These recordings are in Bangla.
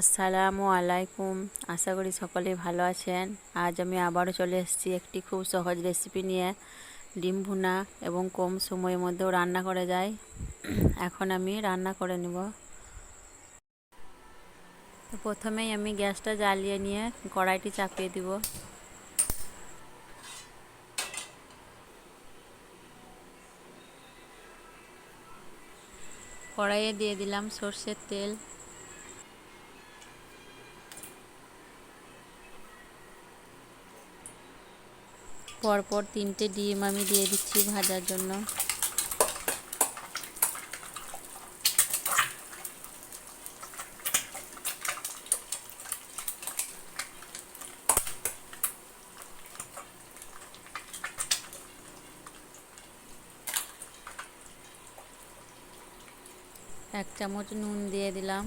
আসসালামু আলাইকুম। আশা করি সকলেই ভালো আছেন। আজ আমি আবারও চলে এসেছি একটি খুব সহজ রেসিপি নিয়ে। ডিম ভুনা এবং কম সময়ের মধ্যেও রান্না করা যায়। এখন আমি রান্না করে নেব। প্রথমেই আমি গ্যাসটা জ্বালিয়ে নিয়ে কড়াইটি চাপিয়ে দিব। কড়াইয়ে দিয়ে দিলাম সর্ষের তেল। পরপর তিনটে ডিম আমি দিয়ে দিচ্ছি ভাজার জন্য। এক চামচ নুন দিয়ে দিলাম।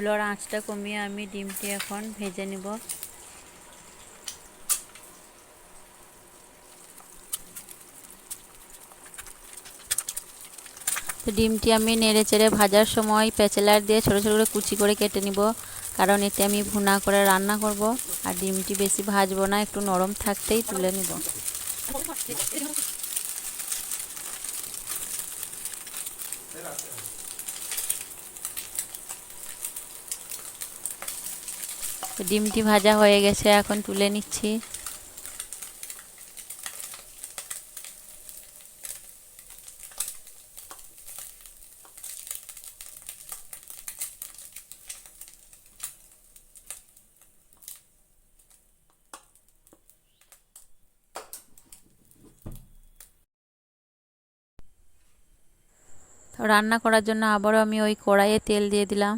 চুলোর আঁচটা কমিয়ে আমি ডিমটি এখন ভেজে নেব। তো ডিমটি আমি নেড়ে চেড়ে ভাজার সময় পেঁচেলার দিয়ে ছোটো ছোটো করে কুচি করে কেটে নিব, কারণ এটি আমি ভুনা করে রান্না করব আর ডিমটি বেশি ভাজবো না, একটু নরম থাকতেই তুলে নিব। ডিমটি ভাজা হয়ে গেছে, এখন তুলে নিচ্ছি। রান্না করার জন্য আবারও আমি ওই কড়াইয়ে তেল দিয়ে দিলাম।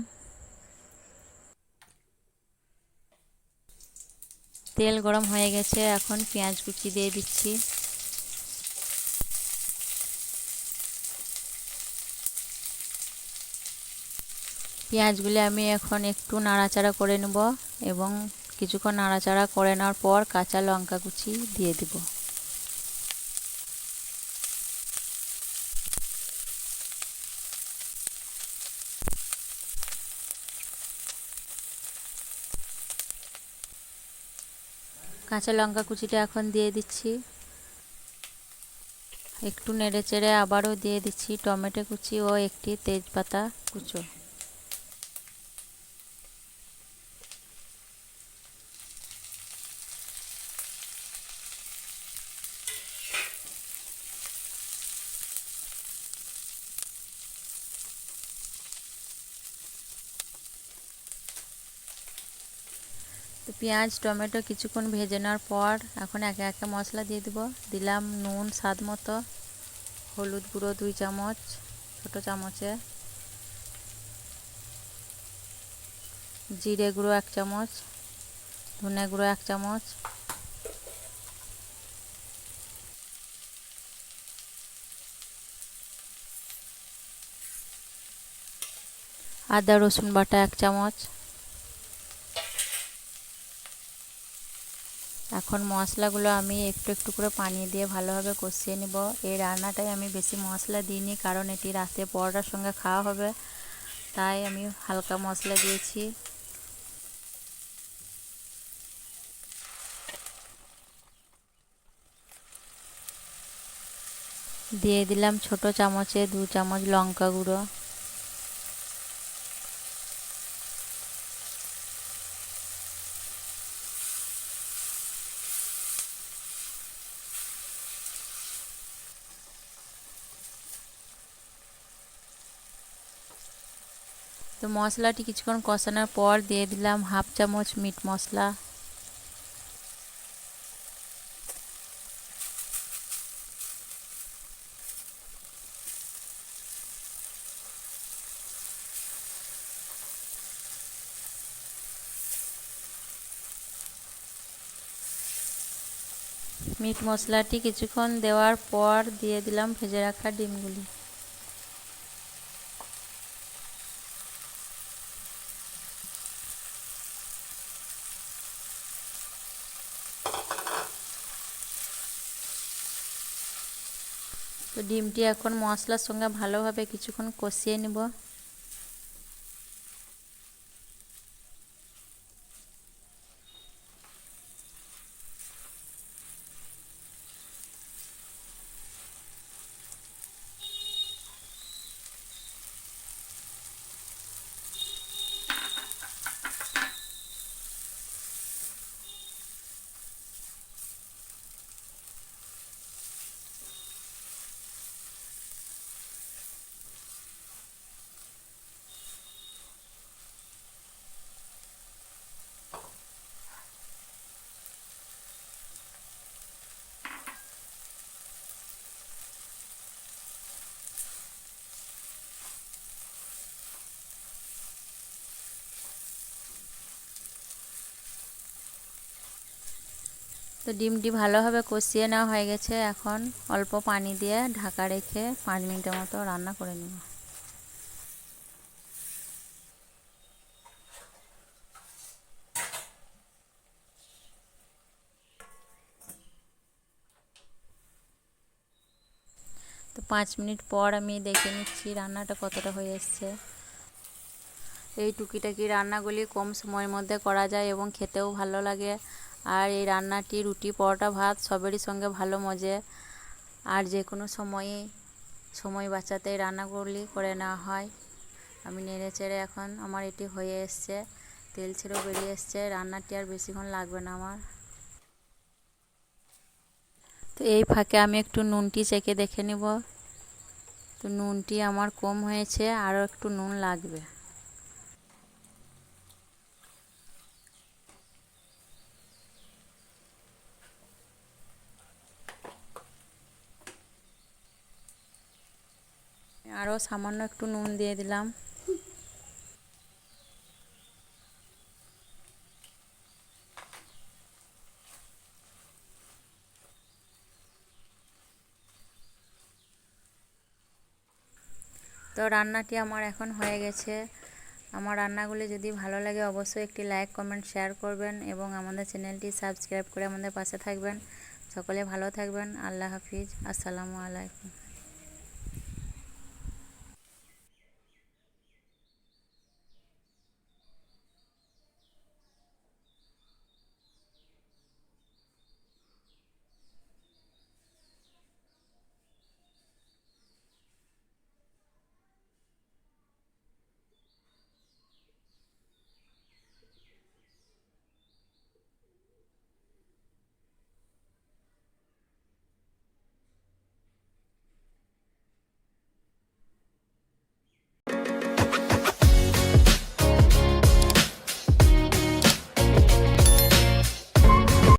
তেল গরম হয়ে গেছে, এখন পেঁয়াজ কুচি দিয়ে দিচ্ছি। পেঁয়াজগুলি আমি এখন একটু নাড়াচাড়া করে নেব এবং কিছুক্ষণ নাড়াচাড়া করে নেওয়ার পর কাঁচা লঙ্কা কুচি দিয়ে দেব। কাঁচা লঙ্কা কুচিটা এখন দিয়ে দিচ্ছি। একটু নেড়ে চেড়ে আবারও দিয়ে দিচ্ছি টমেটো কুচি ও একটি তেজপাতা কুচো। তো পেঁয়াজ, টমেটো কিছুক্ষণ ভেজে নেওয়ার পর এখন একে একে মশলা দিয়ে দিব। দিলাম নুন, স্বাদ মতো। হলুদ গুঁড়ো দুই চামচ, ছোট চামচে। জিরে গুঁড়ো এক চামচ, ধনে গুঁড়ো এক চামচ। আদা, রসুন বাটা এক চামচ। এখন মশলাগুলো আমি একটু একটু করে পানি দিয়ে ভালোভাবে কষিয়ে নিব। এই রান্নাটায় আমি বেশি মশলা দিইনি কারণ এটি রাতে পরোটার সঙ্গে খাওয়া হবে। তাই আমি হালকা মশলা দিয়েছি। দিয়ে দিলাম ছোট চামচে দু চামচ লঙ্কা গুঁড়ো। তো মশলাটি কিছুক্ষণ কষানোর পর দিয়ে দিলাম হাফ চামচ মিট মশলা। মিট মশলাটি কিছুক্ষণ দেওয়ার পর দিয়ে দিলাম ভেজে রাখা ডিমগুলি। তো ডিমটি এখন মশলার সঙ্গে ভালোভাবে কিছুক্ষণ কষিয়ে নিব। তো ডিমটি ভালোভাবে কষিয়ে নেওয়া হয়ে গেছে। এখন অল্প পানি দিয়ে ঢাকা রেখে পাঁচ মিনিটের মতো রান্না করে নেব। তো পাঁচ মিনিট পর আমি দেখে নিচ্ছি রান্নাটা কতটা হয়ে এসছে। এই টুকিটাকি রান্নাগুলি কম সময়ের মধ্যে করা যায় এবং খেতেও ভালো লাগে। আর এই রান্নাটি, রুটি, পরোটা, ভাত সবেরই সঙ্গে ভালো মজে। আর যে কোনো সময়ে সময় বাঁচাতে রান্নাগুলি করে নেওয়া হয়। আমি নেড়ে চেড়ে এখন আমার এটি হয়ে এসছে। তেল ছেড়েও বেরিয়ে এসছে। রান্নাটি আর বেশিক্ষণ লাগবে না আমার। তো এই ফাঁকে আমি একটু নুনটি চেকে দেখে নিব। তো নুনটি আমার কম হয়েছে, আরও একটু নুন লাগবে। আরও সামান্য একটু নুন দিয়ে দিলাম। তো রান্নাটি আমার এখন হয়ে গেছে। আমার রান্নাগুলি যদি ভালো লাগে অবশ্যই একটি লাইক, কমেন্ট, শেয়ার করবেন এবং আমাদের চ্যানেলটি সাবস্ক্রাইব করে আমাদের পাশে থাকবেন। সকলে ভালো থাকবেন। আল্লাহ হাফিজ। আসসালামু আলাইকুম।